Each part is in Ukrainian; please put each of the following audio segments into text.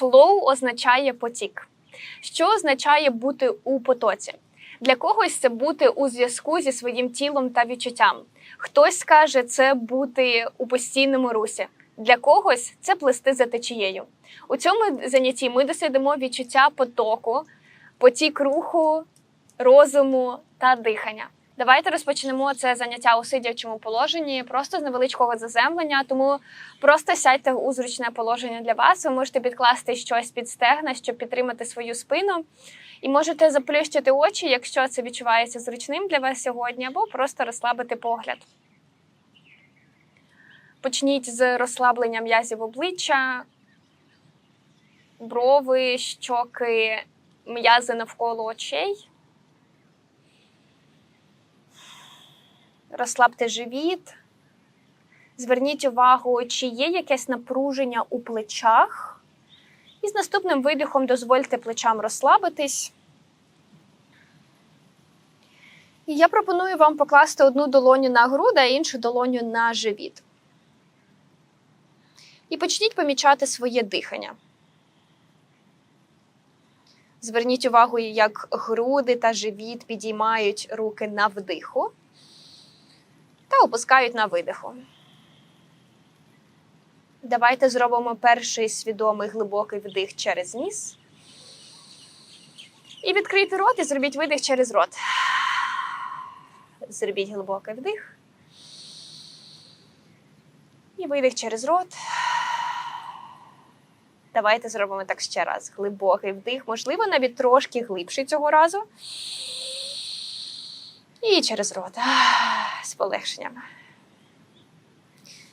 Flow означає потік. Що означає бути у потоці? Для когось це бути у зв'язку зі своїм тілом та відчуттям. Хтось скаже це бути у постійному русі. Для когось це плисти за течією. У цьому занятті ми дослідимо відчуття потоку, потік руху, розуму та дихання. Давайте розпочнемо це заняття у сидячому положенні, просто з невеличкого заземлення. Тому просто сядьте у зручне положення для вас. Ви можете підкласти щось під стегна, щоб підтримати свою спину. І можете заплющити очі, якщо це відчувається зручним для вас сьогодні, або просто розслабити погляд. Почніть з розслаблення м'язів обличчя, брови, щоки, м'язи навколо очей. Розслабте живіт. Зверніть увагу, чи є якесь напруження у плечах. І з наступним видихом дозвольте плечам розслабитись. І я пропоную вам покласти одну долоню на груди, а іншу долоню на живіт. І почніть помічати своє дихання. Зверніть увагу, як груди та живіт підіймають руки на вдиху та опускають на видиху. Давайте зробимо перший свідомий глибокий вдих через ніс. І відкрийте рот і зробіть видих через рот. Зробіть глибокий вдих. І видих через рот. Давайте зробимо так ще раз. Глибокий вдих, можливо, навіть трошки глибший цього разу. І через рот. З полегшенням.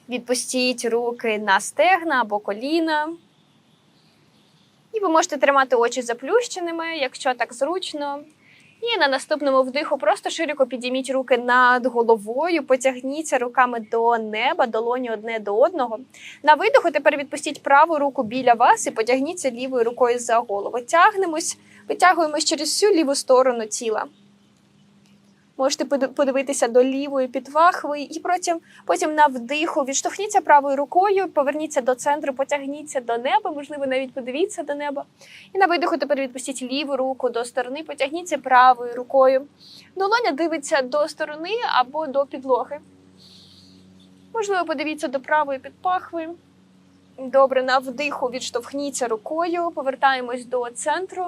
Відпустіть руки на стегна або коліна. І ви можете тримати очі заплющеними, якщо так зручно. І на наступному вдиху просто широко підійміть руки над головою, потягніться руками до неба, долоні одне до одного. На видиху тепер відпустіть праву руку біля вас і потягніться лівою рукою за голову. Тягнемось, витягуємось через всю ліву сторону тіла. Можете подивитися до лівої підвахви і потім, потім на вдиху відштовхніться правою рукою, поверніться до центру, потягніться до неба, можливо, навіть подивіться до неба. І на видиху тепер відпустіть ліву руку до сторони, потягніться правою рукою. Долоня дивиться до сторони або до підлоги. Можливо, подивіться до правої підпахви. Добре, на вдиху відштовхніться рукою, повертаємось до центру.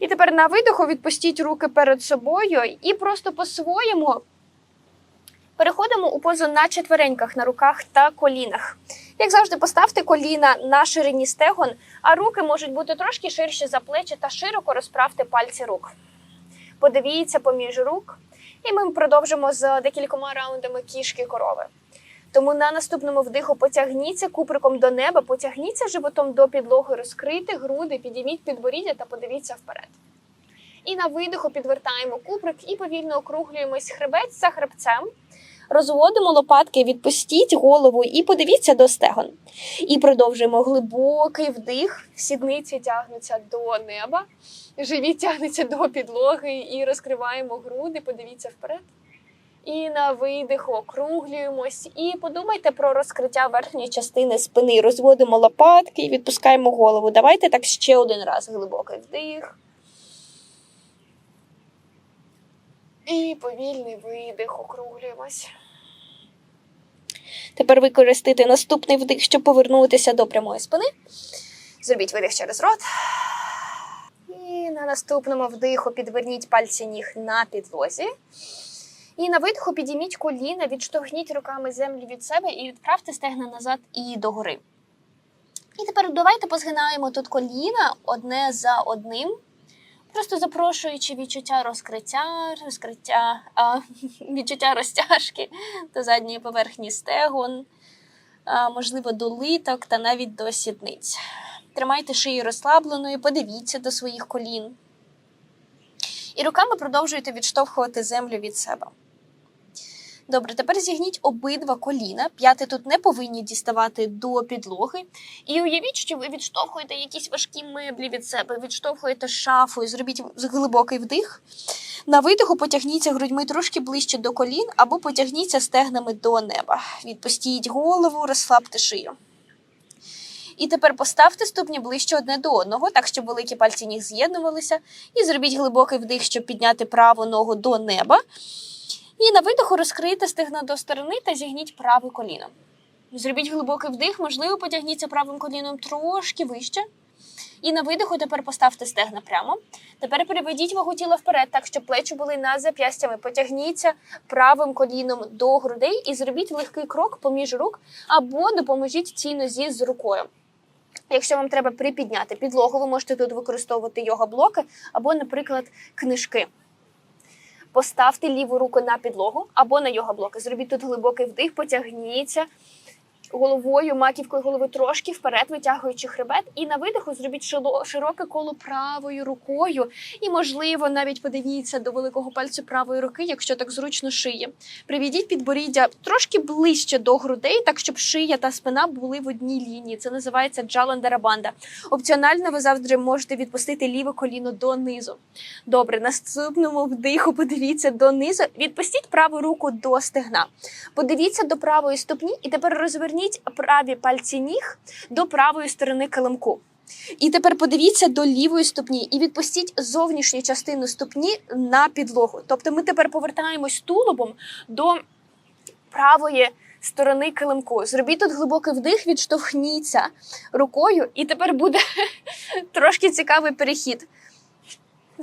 І тепер на видиху відпустіть руки перед собою і просто по-своєму переходимо у позу на четвереньках на руках та колінах. Як завжди, поставте коліна на ширині стегон, а руки можуть бути трошки ширші за плечі та широко розправте пальці рук. Подивіться поміж рук, і ми продовжимо з декількома раундами кішки корови. Тому на наступному вдиху потягніться куприком до неба, потягніться животом до підлоги, розкрийте груди, підійміть підборіддя та подивіться вперед. І на видиху підвертаємо куприк і повільно округлюємось хребець за хребцем. Розводимо лопатки, відпустіть голову і подивіться до стегон. І продовжуємо глибокий вдих, сідниці тягнуться до неба, живіт тягнеться до підлоги і розкриваємо груди, подивіться вперед. І на видиху округлюємось. І подумайте про розкриття верхньої частини спини. Розводимо лопатки і відпускаємо голову. Давайте так ще один раз. Глибокий вдих. І повільний видих, округлюємось. Тепер використайте наступний вдих, щоб повернутися до прямої спини. Зробіть видих через рот. І на наступному вдиху підверніть пальці ніг на підлозі. І на видиху підійміть коліна, відштовхніть руками землю від себе і відправте стегна назад і догори. І тепер давайте позгинаємо тут коліна одне за одним, просто запрошуючи відчуття розкриття, розкриття, а, відчуття розтяжки до задньої поверхні стегон, а, можливо, до литок та навіть до сідниць. Тримайте шию розслабленою, подивіться до своїх колін. І руками продовжуйте відштовхувати землю від себе. Добре, тепер зігніть обидва коліна. П'яти тут не повинні діставати до підлоги. І уявіть, що ви відштовхуєте якісь важкі меблі від себе, відштовхуєте шафу і зробіть глибокий вдих. На видиху потягніться грудьми трошки ближче до колін або потягніться стегнами до неба. Відпустіть голову, розслабте шию. І тепер поставте ступні ближче одне до одного, так щоб великі пальці ніг з'єднувалися. І зробіть глибокий вдих, щоб підняти праву ногу до неба. І на видиху розкрийте стегна до сторони та зігніть праве коліно. Зробіть глибокий вдих, можливо, потягніться правим коліном трошки вище. І на видиху тепер поставте стегна прямо. Тепер переведіть вагу тіла вперед, так щоб плечі були над зап'ястями. Потягніться правим коліном до грудей і зробіть легкий крок поміж рук або допоможіть цій нозі з рукою. Якщо вам треба припідняти підлогу, ви можете тут використовувати йога-блоки або, наприклад, книжки. Поставте ліву руку на підлогу або на його блоки. Зробіть тут глибокий вдих, потягніться головою, маківкою голови трошки вперед, витягуючи хребет. І на видиху зробіть широке коло правою рукою. І, можливо, навіть подивіться до великого пальцю правої руки, якщо так зручно шиє. Приведіть підборіддя трошки ближче до грудей, так щоб шия та спина були в одній лінії. Це називається джаландарабанда. Опціонально ви завжди можете відпустити ліве коліно донизу. Добре, наступному вдиху подивіться донизу. Відпустіть праву руку до стегна. Подивіться до правої ступні, і тепер розверніть праві пальці ніг до правої сторони килимку. І тепер подивіться до лівої ступні і відпустіть зовнішню частину ступні на підлогу. Тобто ми тепер повертаємось тулубом до правої сторони килимку. Зробіть тут глибокий вдих, відштовхніться рукою, і тепер буде трошки цікавий перехід.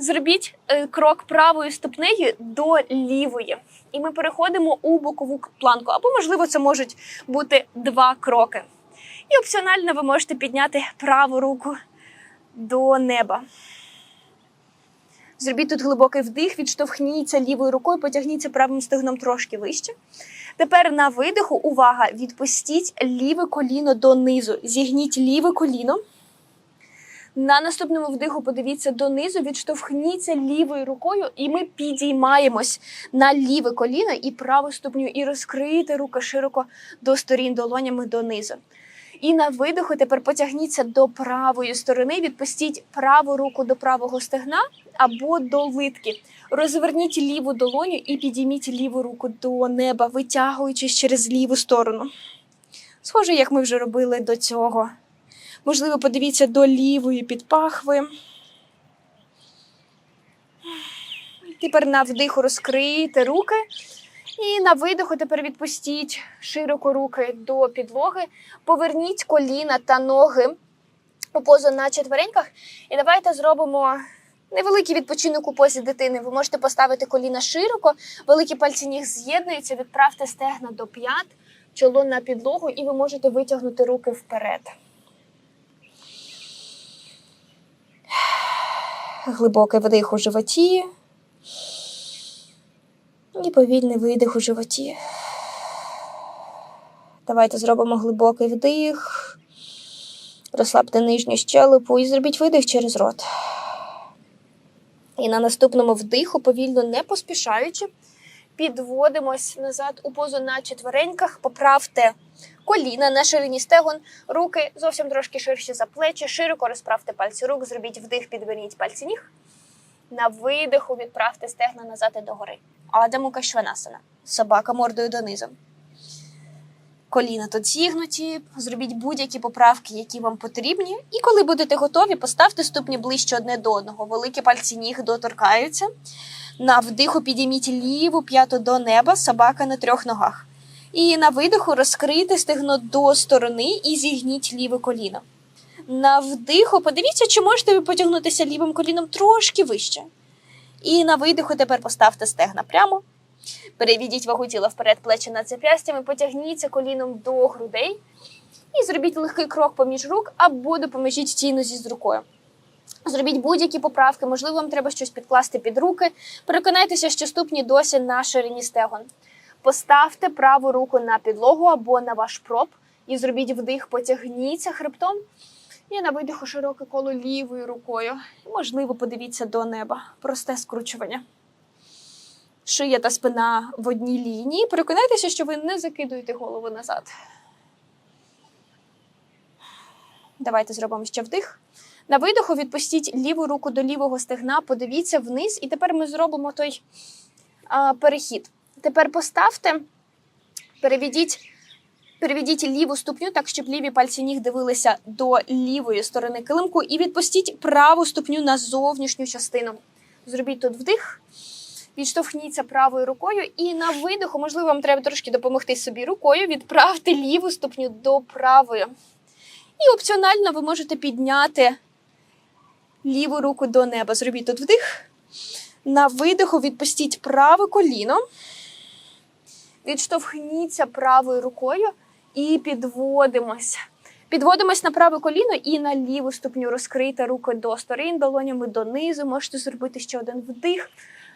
Зробіть е, крок правою ступнею до лівої, і ми переходимо у бокову планку. Або, можливо, це можуть бути два кроки. І опціонально ви можете підняти праву руку до неба. Зробіть тут глибокий вдих, відштовхніться лівою рукою, потягніться правим стегном трошки вище. Тепер на видиху, увага, відпустіть ліве коліно донизу. Зігніть ліве коліно. На наступному вдиху подивіться донизу, відштовхніться лівою рукою, і ми підіймаємось на ліве коліно і праву ступню, і розкрийте руки широко до сторін долонями донизу. І на видиху тепер потягніться до правої сторони, відпустіть праву руку до правого стегна або до литки. Розверніть ліву долоню і підійміть ліву руку до неба, витягуючись через ліву сторону. Схоже, як ми вже робили до цього. Можливо, подивіться до лівої підпахви. Тепер на вдиху розкрийте руки. І на видиху тепер відпустіть широко руки до підлоги. Поверніть коліна та ноги у позу на четвереньках. І давайте зробимо невеликий відпочинок у позі дитини. Ви можете поставити коліна широко, великі пальці ніг з'єднуються, відправте стегна до п'ят, чоло на підлогу, і ви можете витягнути руки вперед. Глибокий вдих у животі. І повільний видих у животі. Давайте зробимо глибокий вдих. Розслабте нижню щелепу і зробіть видих через рот. І на наступному вдиху, повільно не поспішаючи, підводимось назад у позу на четвереньках, поправте коліна на ширині стегон, руки зовсім трошки ширші за плечі, широко розправте пальці рук, зробіть вдих, підверніть пальці ніг. На видиху відправте стегна назад і догори. Адаму Кашванасана. Собака мордою донизу. Коліна тут зігнуті, зробіть будь-які поправки, які вам потрібні. І коли будете готові, поставте ступні ближче одне до одного. Великі пальці ніг доторкаються. На вдиху підійміть ліву п'яту до неба, собака на трьох ногах. І на видиху розкрийте стегно до сторони і зігніть ліве коліно. На вдиху подивіться, чи можете ви потягнутися лівим коліном трошки вище. І на видиху тепер поставте стегна прямо. Переведіть вагу тіла вперед, плечі над зап'ястями, потягніться коліном до грудей і зробіть легкий крок поміж рук або допоможіть цій нозі з рукою. Зробіть будь-які поправки, можливо, вам треба щось підкласти під руки. Переконайтеся, що ступні досі на ширині стегон. Поставте праву руку на підлогу або на ваш проб і зробіть вдих, потягніться хребтом. І на видиху широке коло лівою рукою. Можливо, подивіться до неба. Просте скручування. Шия та спина в одній лінії. Переконайтеся, що ви не закидуєте голову назад. Давайте зробимо ще вдих. На видиху відпустіть ліву руку до лівого стегна, подивіться вниз, і тепер ми зробимо той а, перехід. Тепер поставте, переведіть Переведіть ліву ступню так, щоб ліві пальці ніг дивилися до лівої сторони килимку, і відпустіть праву ступню на зовнішню частину. Зробіть тут вдих, відштовхніться правою рукою, і на видиху, можливо, вам треба трошки допомогти собі рукою. Відправте ліву ступню до правої. І опціонально ви можете підняти ліву руку до неба. Зробіть тут вдих. На видиху відпустіть праве коліно. Відштовхніться правою рукою і підводимося. Підводимось на праве коліно і на ліву ступню розкрийте руки до сторін, долонями донизу. Можете зробити ще один вдих,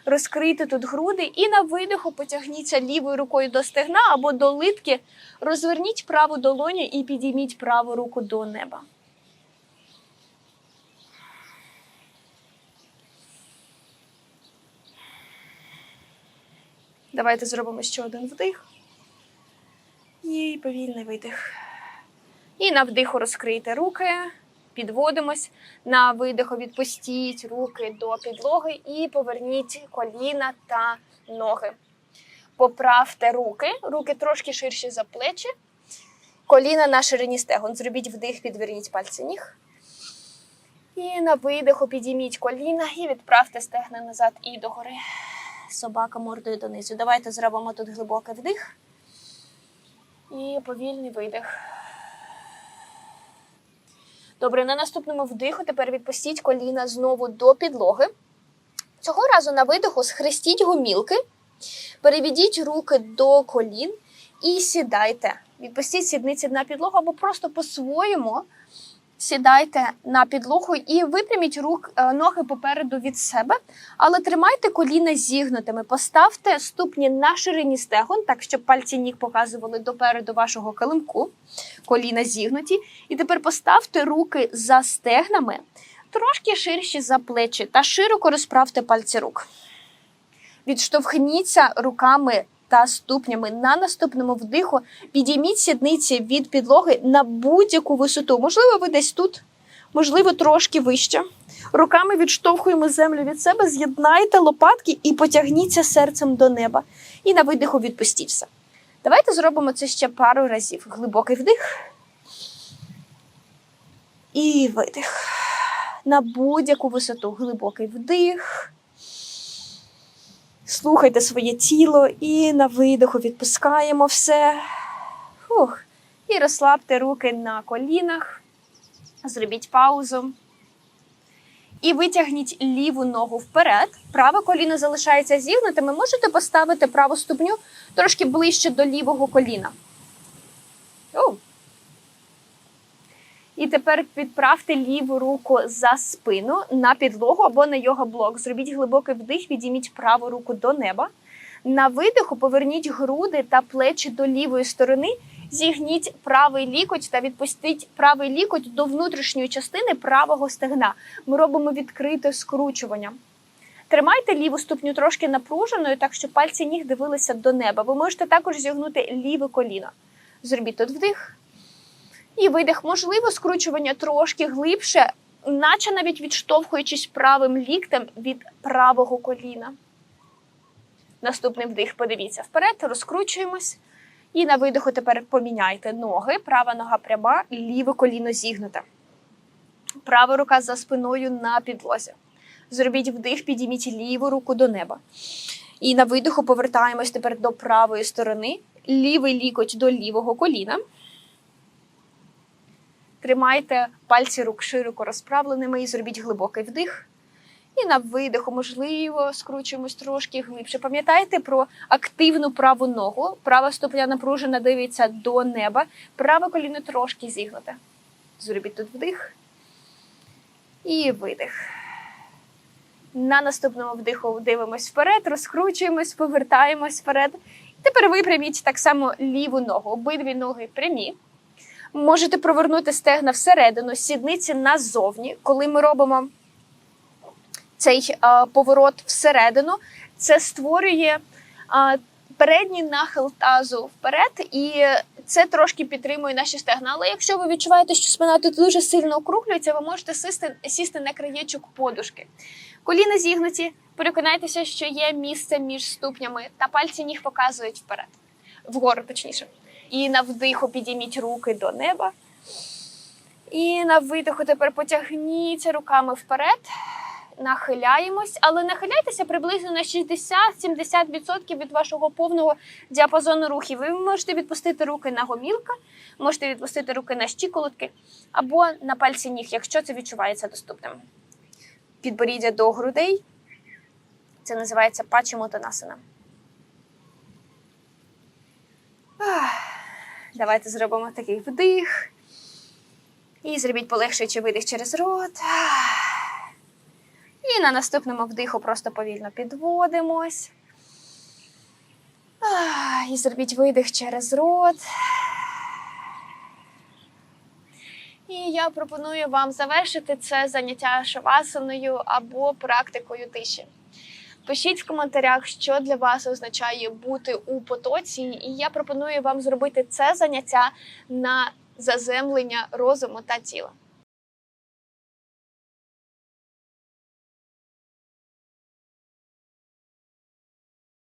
розкрити тут груди. І на видиху потягніться лівою рукою до стегна або до литки. Розверніть праву долоню і підійміть праву руку до неба. Давайте зробимо ще один вдих. І повільний видих. І на вдиху розкрийте руки, підводимось. На видиху відпустіть руки до підлоги і поверніть коліна та ноги. Поправте руки, руки трошки ширші за плечі. Коліна на ширині стегон. Зробіть вдих, підверніть пальці ніг. І на видиху підійміть коліна і відправте стегна назад і догори. Собака мордою донизу. Давайте зробимо тут глибокий вдих. І повільний видих. Добре, на наступному вдиху тепер відпустіть коліна знову до підлоги. Цього разу на видиху схрестіть гомілки, переведіть руки до колін і сідайте. Відпустіть сідниці на підлогу або просто по-своєму сідайте на підлогу і випряміть рук, е, ноги попереду від себе, але тримайте коліна зігнутими. Поставте ступні на ширині стегон, так щоб пальці ніг показували допереду вашого килимку, коліна зігнуті. І тепер поставте руки за стегнами, трошки ширші за плечі, та широко розправте пальці рук. Відштовхніться руками та ступнями на наступному вдиху. Підійміть сідниці від підлоги на будь-яку висоту. Можливо, ви десь тут, можливо, трошки вище. Руками відштовхуємо землю від себе, з'єднайте лопатки і потягніться серцем до неба. І на видиху відпустіть все. Давайте зробимо це ще пару разів. Глибокий вдих. І видих. На будь-яку висоту. Глибокий вдих. Слухайте своє тіло і на видиху відпускаємо все. Фух. І розслабте руки на колінах. Зробіть паузу. І витягніть ліву ногу вперед. Праве коліно залишається зігнутим. Можете поставити праву ступню трошки ближче до лівого коліна. О. І тепер підправте ліву руку за спину на підлогу або на йога блок. Зробіть глибокий вдих, відійміть праву руку до неба. На видиху поверніть груди та плечі до лівої сторони. Зігніть правий лікоть та відпустіть правий лікоть до внутрішньої частини правого стегна. Ми робимо відкрите скручування. Тримайте ліву ступню трошки напруженою, так щоб пальці ніг дивилися до неба. Ви можете також зігнути ліве коліно. Зробіть тут вдих. І видих, можливо, скручування трошки глибше, наче навіть відштовхуючись правим ліктем від правого коліна. Наступний вдих, подивіться вперед, розкручуємось. І на видиху тепер поміняйте ноги. Права нога пряма, ліве коліно зігнуте. Права рука за спиною на підлозі. Зробіть вдих, підійміть ліву руку до неба. І на видиху повертаємось тепер до правої сторони. Лівий лікоть до лівого коліна. Тримайте пальці рук широко розправленими і зробіть глибокий вдих. І на видиху, можливо, скручуємось трошки глибше. Пам'ятайте про активну праву ногу. Права ступня напружена дивиться до неба, праве коліно трошки зігнуте. Зробіть тут вдих і видих. На наступному вдиху дивимось вперед, розкручуємось, повертаємось вперед. Тепер випряміть так само ліву ногу. Обидві ноги прямі. Можете провернути стегна всередину, сідниці назовні. Коли ми робимо цей е, поворот всередину, це створює е, передній нахил тазу вперед, і це трошки підтримує наші стегна. Але якщо ви відчуваєте, що спина тут дуже сильно округлюється, ви можете сісти, сісти на краєчок подушки. Коліна зігнуті, переконайтеся, що є місце між ступнями, та пальці ніг показують вперед, вгору точніше. І на вдиху підійміть руки до неба. І на видиху тепер потягніться руками вперед. Нахиляємось, але нахиляйтеся приблизно на 60-70% від вашого повного діапазону рухів. Ви можете відпустити руки на гомілка, можете відпустити руки на щиколотки або на пальці ніг, якщо це відчувається доступним. Підборіддя до грудей. Це називається пачемотонасана. Ах. Давайте зробимо такий вдих. І зробіть полегшуючий видих через рот. І на наступному вдиху просто повільно підводимось. І зробіть видих через рот. І я пропоную вам завершити це заняття шавасаною або практикою тиші. Пишіть в коментарях, що для вас означає бути у потоці, і я пропоную вам зробити це заняття на заземлення розуму та тіла.